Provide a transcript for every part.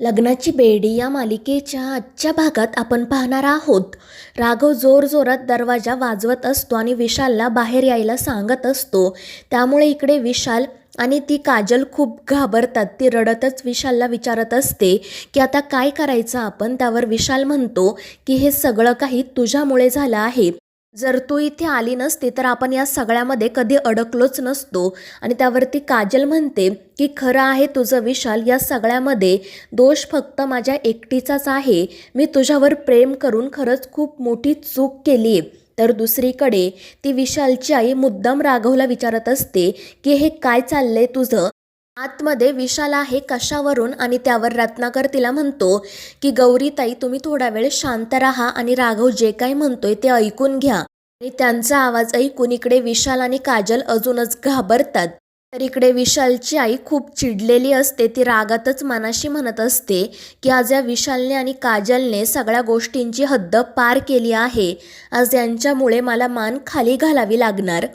लग्नाची बेडी या मालिकेच्या आजच्या भागात आपण पाहणार आहोत. राघव जोरजोरात दरवाजा वाजवत असतो आणि विशालला बाहेर यायला सांगत असतो. त्यामुळे इकडे विशाल आणि ती काजल खूप घाबरतात. ती रडतच विशालला विचारत असते की आता काय करायचं आपण? त्यावर विशाल म्हणतो की हे सगळं काही तुझ्यामुळे झालं आहे. जर तू इथे आली नसती तर आपण या सगळ्यामध्ये कधी अडकलोच नसतो. आणि त्यावरती काजल म्हणते की खरं आहे तुझं विशाल या सगळ्यामध्ये दोष फक्त माझ्या एकटीचाच आहे. मी तुझ्यावर प्रेम करून खरंच खूप मोठी चूक केली आहे तर दुसरीकडे ती विशालची आई मुद्दाम राघवला विचारत असते की हे काय चाललंय तुझं? आतमध्ये विशाल आहे कशावरून आणि त्यावर रत्नाकर तिला म्हणतो की गौरीताई तुम्ही थोडा वेळ शांत राहा आणि राघव जे काही म्हणतोय ते ऐकून घ्या. आणि त्यांचा आवाज ऐकून इकडे विशाल आणि काजल अजूनच घाबरतात. तर इकडे विशालची आई खूप चिडलेली असते ती रागातच मनाशी म्हणत असते की आज या विशालने आणि काजलने सगळ्या गोष्टींची हद्द पार केली आहे. आज यांच्यामुळे मला मान खाली घालावी लागणार.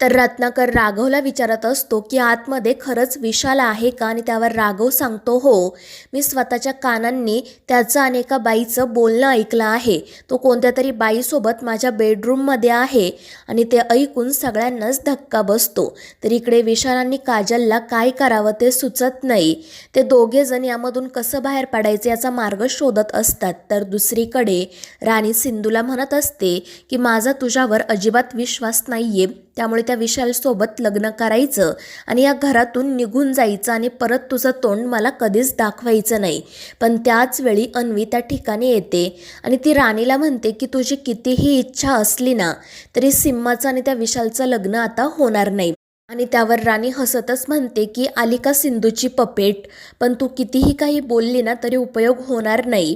तर रत्नाकर राघवला विचारत असतो की आतमध्ये खरंच विशाल आहे का आणि त्यावर राघव सांगतो हो मी स्वतःच्या कानांनी त्याचं आणि एका बाईचं बोलणं ऐकलं आहे. तो कोणत्या तरी बाईसोबत माझ्या बेडरूममध्ये आहे आणि ते ऐकून सगळ्यांनाच धक्का बसतो. तर इकडे विशाल आणि काजलला काय करावं ते सुचत नाही. ते दोघे जण यामधून कसं बाहेर पडायचं याचा मार्ग शोधत असतात. तर दुसरीकडे राणी सिंधूला म्हणत असते की माझा तुझ्यावर अजिबात विश्वास नाहीये. त्यामुळे त्या विशालसोबत लग्न करायचं आणि या घरातून निघून जायचं आणि परत तुझं तोंड मला कधीच दाखवायचं नाही. पण त्याच वेळी अन्वी त्या ठिकाणी येते आणि ती राणीला म्हणते की तुझी कितीही इच्छा असली ना तरी सिम्माचं आणि त्या विशालचं लग्न आता होणार नाही. आणि त्यावर राणी हसतच म्हणते की आली का सिंधूची पपेट? पण तू कितीही काही बोलली ना तरी उपयोग होणार नाही.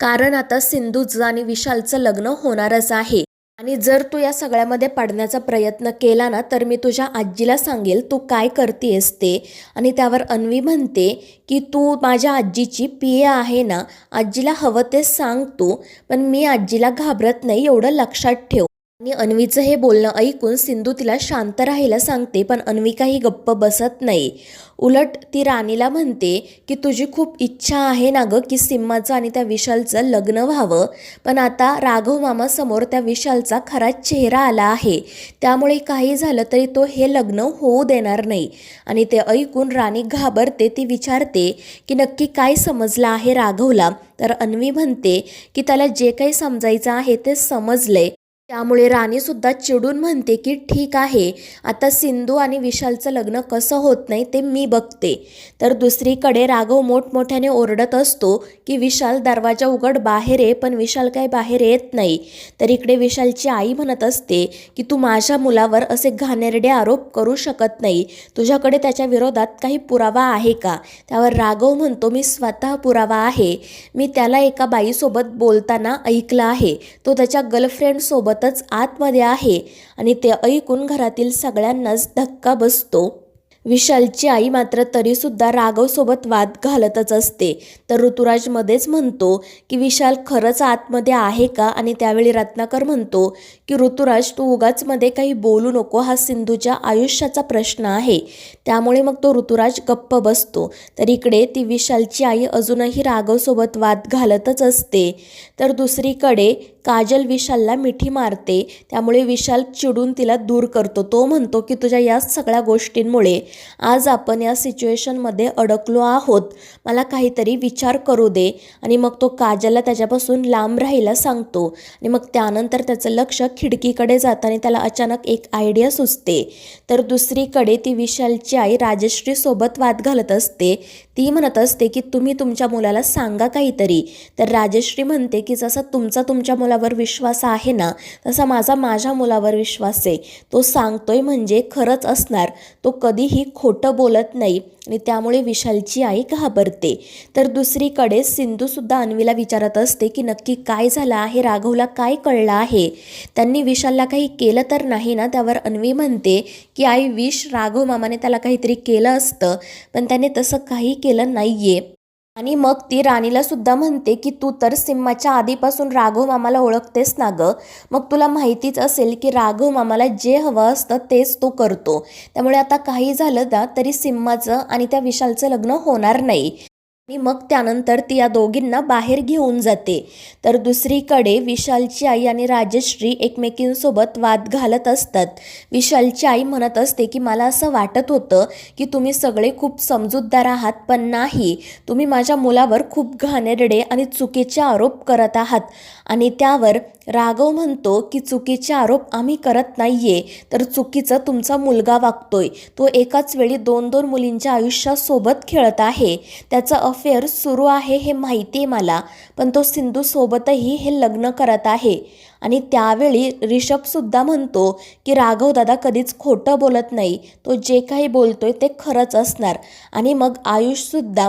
कारण आता सिंधूचं आणि विशालचं लग्न होणारच आहे. आणि जर तू या सगळ्यामध्ये पडण्याचा प्रयत्न केला ना तर मी तुझ्या आजीला सांगेल तू काय करतेस ते. आणि त्यावर अन्वी म्हणते की तू माझ्या आजीची पिये आहे ना आजीला हवं ते सांग तू पण मी आजीला घाबरत नाही एवढं लक्षात ठेव. आणि अन्वीचं हे बोलणं ऐकून सिंधू तिला शांत राहायला सांगते पण अन्वी काही गप्प बसत नाही. उलट ती राणीला म्हणते की तुझी खूप इच्छा आहे ना गं की सिम्माचं आणि त्या विशालचं लग्न व्हावं पण आता राघव मामासमोर त्या विशालचा खरा चेहरा आला आहे. त्यामुळे काही झालं तरी तो हे लग्न होऊ देणार नाही. आणि ते ऐकून राणी घाबरते ती विचारते की नक्की काय समजलं आहे राघवला? तर अन्वी म्हणते की त्याला जे काही समजायचं आहे ते समजलंय. त्यामुळे राणीसुद्धा चिडून म्हणते की ठीक आहे आता सिंधू आणि विशालचं लग्न कसं होत नाही ते मी बघते. तर दुसरीकडे राघव मोठमोठ्याने ओरडत असतो की विशाल दरवाजा उघड बाहेर आहे पण विशाल काही बाहेर येत नाही. तर इकडे विशालची आई म्हणत असते की तू माझ्या मुलावर असे घाणेरडे आरोप करू शकत नाही. तुझ्याकडे त्याच्या विरोधात काही पुरावा आहे का? त्यावर राघव म्हणतो मी स्वतः पुरावा आहे. मी त्याला एका बाईसोबत बोलताना ऐकलं आहे. तो त्याच्या गर्लफ्रेंडसोबत सोबतच आतमध्ये आहे आणि ते ऐकून घरातील सगळ्यांनाच धक्का बसतो. विशालची आई मात्र तरीसुद्धा राघवसोबत वाद घालतच असते. तर ऋतुराजमध्येच म्हणतो की विशाल खरंच आतमध्ये आहे का? आणि त्यावेळी रत्नाकर म्हणतो की ऋतुराज तू उगाचमध्ये काही बोलू नको. हा सिंधूच्या आयुष्याचा प्रश्न आहे. त्यामुळे मग तो ऋतुराज गप्प बसतो. तर इकडे ती विशालची आई अजूनही राघवसोबत वाद घालतच असते. तर दुसरीकडे काजल विशालला मिठी मारते. त्यामुळे विशाल चिडून तिला दूर करतो. तो म्हणतो की तुझ्या या सगळ्या गोष्टींमुळे आज आपण या सिच्युएशनमध्ये अडकलो आहोत. मला काहीतरी विचार करू दे. आणि मग तो काजलला त्याच्यापासून लांब राहायला सांगतो. आणि मग त्यानंतर त्याचं लक्ष खिडकीकडे जातं आणि त्याला अचानक एक आयडिया सुचते. तर दुसरीकडे ती विशालची आई राजश्रीसोबत वाद घालत असते. ती म्हणत असते की तुम्ही तुमच्या मुलाला सांगा काहीतरी. तर राजश्री म्हणते की जसा तुमचा तुमच्या मुलावर विश्वास आहे ना तसा माझा माझ्या मुलावर विश्वास आहे. तो सांगतोय म्हणजे खरंच असणार. तो कधीही खोटं बोलत नाही आणि त्यामुळे विशालची आई घाबरते. तर दुसरीकडे सिंधूसुद्धा अन्वीला विचारत असते की नक्की काय झालं आहे राघवला काय कळलं आहे? त्यांनी विशालला काही केलं तर नाही ना? त्यावर अन्वी म्हणते की आई विश राघव मामाने त्याला काहीतरी केलं असतं पण त्याने तसं काही केलं नाही आहे आणि मग ती राणीला सुद्धा म्हणते की तू तर सिम्माच्या आधीपासून राघव मामाला ओळखतेस ना गं. मग तुला माहितीच असेल की राघव मामाला जे हवं असतं तेच तो करतो. त्यामुळे आता काही झालं ना तरी सिम्माचं आणि त्या विशालचं लग्न होणार नाही. आणि मग त्यानंतर ती या दोघींना बाहेर घेऊन जाते. तर दुसरीकडे विशालची आई आणि राजश्री एकमेकींसोबत वाद घालत असतात. विशालची आई म्हणत असते की मला असं वाटत होतं की तुम्ही सगळे खूप समजूतदार आहात पण नाही. तुम्ही माझ्या मुलावर खूप घाणेरडे आणि चुकीचे आरोप करत आहात. आणि त्यावर राघव म्हणतो की चुकीचे आरोप आम्ही करत नाहीये. तर चुकीचं तुमचा मुलगा वागतोय. तो एकाच वेळी दोन दोन मुलींच्या आयुष्यासोबत खेळत आहे. त्याचं अफेअर सुरू आहे हे माहिती आहे मला पण तो सिंधूसोबतही हे लग्न करत आहे. आणि त्यावेळी रिषभसुद्धा म्हणतो की राघव दादा कधीच खोटं बोलत नाही तो जे काही बोलतोय ते खरंच असणार. आणि मग आयुषसुद्धा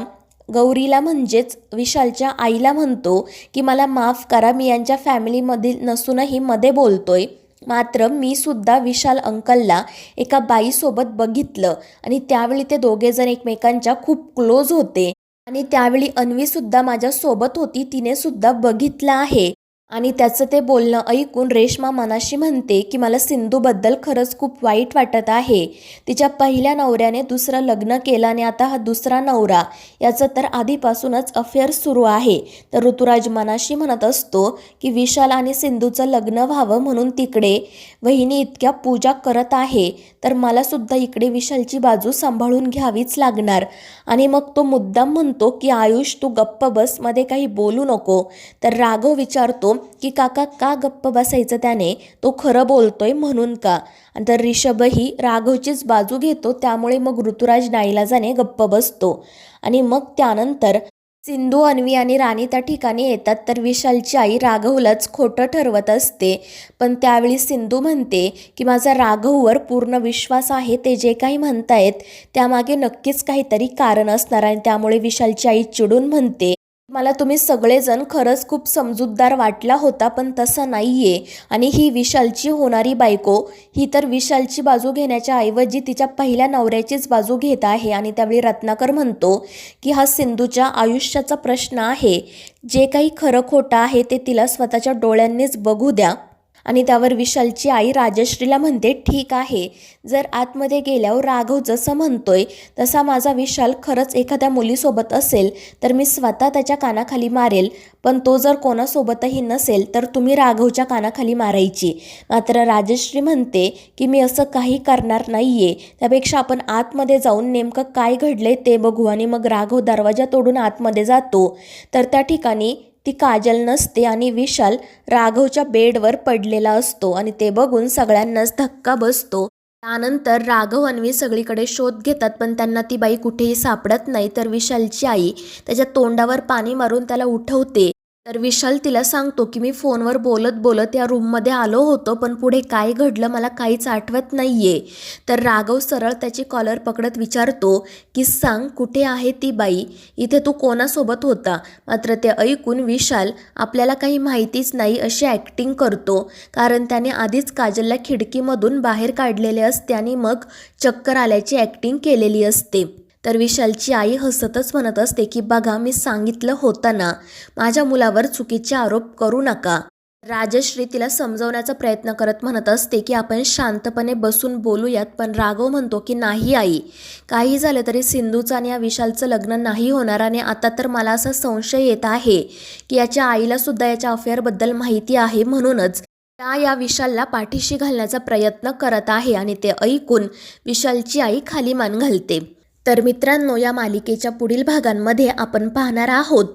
गौरीला म्हणजेच विशालच्या आईला म्हणतो की मला माफ करा मी यांच्या फॅमिलीमधील नसूनही मध्ये बोलतोय. मात्र मी सुद्धा विशाल अंकलला एका बाईसोबत बघितलं आणि त्यावेळी ते दोघेजण एकमेकांच्या खूप क्लोज होते. आणि त्यावेळी अन्वीसुद्धा माझ्यासोबत होती तिने सुद्धा बघितलं आहे. आणि त्याचं ते बोलणं ऐकून रेश्मा मनाशी म्हणते की मला सिंधूबद्दल खरंच खूप वाईट वाटत आहे. तिच्या पहिल्या नवऱ्याने दुसरं लग्न केलं आणि आता हा दुसरा नवरा. याचं तर आधीपासूनच अफेअर सुरू आहे. तर ऋतुराज मनाशी म्हणत असतो की विशाल आणि सिंधूचं लग्न व्हावं म्हणून तिकडे वहिनी इतक्या पूजा करत आहे. तर मला सुद्धा इकडे विशालची बाजू सांभाळून घ्यावीच लागणार. आणि मग तो मुद्दाम म्हणतो की आयुष तू गप्प बसमध्ये काही बोलू नको. तर राघव विचारतो की काका का गप्प बसायचं त्याने? तो खरं बोलतोय म्हणून का? तर रिषभही राघवचीच बाजू घेतो त्यामुळे मग ऋतुराज नाईलाजाने गप्प बसतो. आणि मग त्यानंतर सिंधू अन्वी आणि राणी त्या ठिकाणी येतात. तर विशालची आई राघवलाच खोटं ठरवत असते. पण त्यावेळी सिंधू म्हणते की माझा राघववर पूर्ण विश्वास आहे ते जे काही म्हणतायत त्यामागे नक्कीच काहीतरी कारण असणार आणि त्यामुळे विशालची आई चिडून म्हणते मला तुम्ही सगळेजण खरंच खूप समजूतदार वाटला होता पण तसं नाही आहे आणि ही विशालची होणारी बायको ही तर विशालची बाजू घेण्याच्या ऐवजी तिच्या पहिल्या नवऱ्याचीच बाजू घेत आहे आणि त्यावेळी रत्नाकर म्हणतो की हा सिंधूच्या आयुष्याचा प्रश्न आहे. जे काही खरं खोटं आहे ते तिला स्वतःच्या डोळ्यांनीच बघू द्या. आणि त्यावर विशालची आई राजश्रीला म्हणते ठीक आहे. जर आतमध्ये गेल्यावर राघव जसं म्हणतोय तसा माझा विशाल खरंच एखाद्या मुलीसोबत असेल तर मी स्वतः त्याच्या कानाखाली मारेल. पण तो जर कोणासोबतही नसेल तर तुम्ही राघवच्या कानाखाली मारायची. मात्र राजश्री म्हणते की मी असं काही करणार नाही आहे त्यापेक्षा आपण आतमध्ये जाऊन नेमकं काय घडलंय ते बघू आणि मग राघव दरवाजा तोडून आतमध्ये जातो. तर त्या ठिकाणी ती काजल नसते आणि विशाल राघवच्या बेडवर पडलेला असतो आणि ते बघून सगळ्यांनाच धक्का बसतो. त्यानंतर राघव अन्वी सगळीकडे शोध घेतात पण त्यांना ती बाई कुठेही सापडत नाही. तर विशालची आई त्याच्या तोंडावर पाणी मारून त्याला उठवते. तर विशाल तिला सांगतो की मी फोनवर बोलत बोलत या रूममध्ये आलो होतो पण पुढे काय घडलं मला काहीच आठवत नाही आहे तर राघव सरळ त्याची कॉलर पकडत विचारतो की सांग कुठे आहे ती बाई? इथे तू कोणासोबत होता? मात्र ते ऐकून विशाल आपल्याला काही माहितीच नाही अशी ॲक्टिंग करतो. कारण त्याने आधीच काजलला खिडकीमधून बाहेर काढलेले असते आणि मग चक्कर आल्याची ॲक्टिंग केलेली असते. तर विशालची आई हसतच म्हणत असते की बघा मी सांगितलं होतं ना माझ्या मुलावर चुकीचे आरोप करू नका. राजश्री तिला समजवण्याचा प्रयत्न करत म्हणत असते की आपण शांतपणे बसून बोलूयात पण राघव म्हणतो की नाही आई. काही झालं तरी सिंधूचं आणि या विशालचं लग्न नाही होणार आणि आता तर मला असा संशय येत आहे की याच्या आईला सुद्धा याच्या अफेअरबद्दल माहिती आहे म्हणूनच त्या या विशालला पाठीशी घालण्याचा प्रयत्न करत आहे आणि ते ऐकून विशालची आई खाली मान घालते. तर मित्रांनो या मालिकेच्या पुढील भागांमध्ये आपण पाहणार आहोत.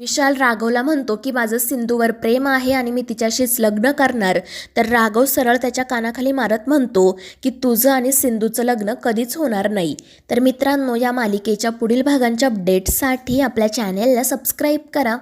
विशाल राघवला म्हणतो की माझं सिंधूवर प्रेम आहे आणि मी तिच्याशीच लग्न करणार. तर राघव सरळ त्याच्या कानाखाली मारत म्हणतो की तुझं आणि सिंधूचं लग्न कधीच होणार नाही. तर मित्रांनो या मालिकेच्या पुढील भागांच्या अपडेट्ससाठी आपल्या चॅनेलला सबस्क्राईब करा.